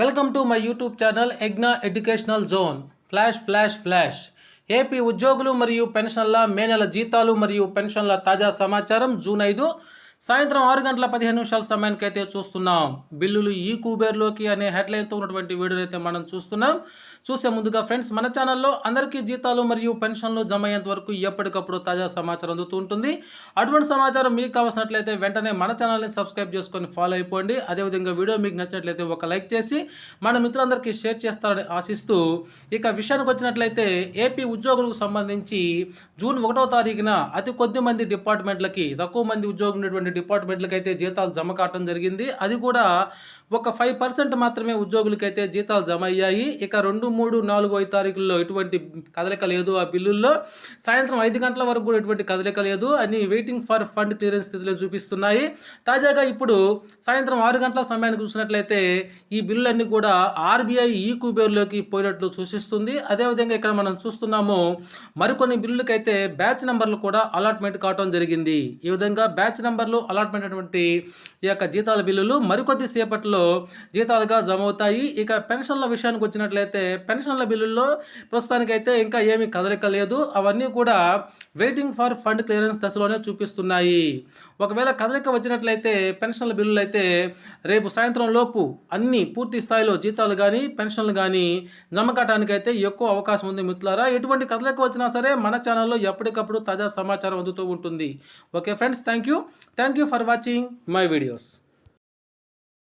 Welcome to my YouTube channel ఎగ్నా educational zone. Flash flash flash. AP ఉద్యోగులు మరియు పెన్షన్ల మే నెల జీతాలు మరియు పెన్షన్ల తాజా సమాచారం జూన్ ఐదు సాయంత్రం ఆరు గంటల పదిహేను నిమిషాల సమయానికి అయితే చూస్తున్నాం. బిల్లులు ఈ కూబేర్లోకి అనే హెడ్లైన్తో ఉన్నటువంటి వీడియోని అయితే మనం చూస్తున్నాం. చూసే ముందుగా ఫ్రెండ్స్ మన ఛానల్లో అందరికీ జీతాలు మరియు పెన్షన్లు జమ అయ్యేంత వరకు ఎప్పటికప్పుడు తాజా సమాచారం అందుతూ ఉంటుంది. అటువంటి సమాచారం మీకు కావాల్సినట్లయితే వెంటనే మన ఛానల్ని సబ్స్క్రైబ్ చేసుకొని ఫాలో అయిపోండి. అదేవిధంగా వీడియో మీకు నచ్చినట్లయితే ఒక లైక్ చేసి మన మిత్రులందరికీ షేర్ చేస్తారని ఆశిస్తూ ఇక విషయానికి వచ్చినట్లయితే ఏపీ ఉద్యోగులకు సంబంధించి జూన్ ఒకటో తారీఖున అతి కొద్ది మంది డిపార్ట్మెంట్లకి తక్కువ మంది ఉద్యోగులు ఉన్నటువంటి డిపార్ట్మెంట్లకి అయితే జీతాలు జమ కావటం జరిగింది. అది కూడా ఒక ఫైవ్ పర్సెంట్ మాత్రమే ఉద్యోగులకైతే జీతాలు జమ అయ్యాయి. ఇక రెండు మూడు నాలుగు ఐదు తారీఖుల్లో ఎటువంటి కదలిక లేదు ఆ బిల్లుల్లో. సాయంత్రం ఐదు గంటల వరకు కూడా ఎటువంటి కదలిక లేదు. అని వెయిటింగ్ ఫర్ ఫండ్ క్లియరెన్స్ స్థితిలో చూపిస్తున్నాయి. తాజాగా ఇప్పుడు సాయంత్రం ఆరు గంటల సమయాన్ని చూసినట్లయితే ఈ బిల్లులన్నీ కూడా ఆర్బీఐ ఈ కుబేర్లోకి పోయినట్లు సూచిస్తుంది. అదేవిధంగా ఇక్కడ మనం చూస్తున్నాము మరికొన్ని బిల్లులకైతే బ్యాచ్ నెంబర్లు కూడా అలాట్మెంట్ కావడం జరిగింది. ఈ విధంగా బ్యాచ్ నెంబర్లు అలాట్మెంట్ అయినటువంటి ఈ యొక్క జీతాల బిల్లులు మరికొద్ది సేపట్లో జీతాలుగా జమ అవుతాయి ఇక పెన్షన్ల విషయానికి వచ్చినట్లయితే పెన్షన్ల బిల్లుల్లో ప్రస్తుతానికైతే ఇంకా ఏమీ కదలిక లేదు. అవన్నీ కూడా వెయిటింగ్ ఫర్ ఫండ్ క్లియరెన్స్ దశలోనే చూపిస్తున్నాయి. ఒకవేళ కదలిక వచ్చినట్లయితే పెన్షన్ల బిల్లులు అయితే రేపు సాయంత్రం లోపు అన్ని పూర్తి స్థాయిలో జీతాలు కానీ పెన్షన్లు కానీ జమ కావడానికి అయితే ఎక్కువ అవకాశం ఉంది మిత్రులారా. ఎటువంటి కదలిక వచ్చినా సరే మన ఛానల్లో ఎప్పటికప్పుడు తాజా సమాచారం అందుతూ ఉంటుంది. Okay friends thank you thank you for watching my videos.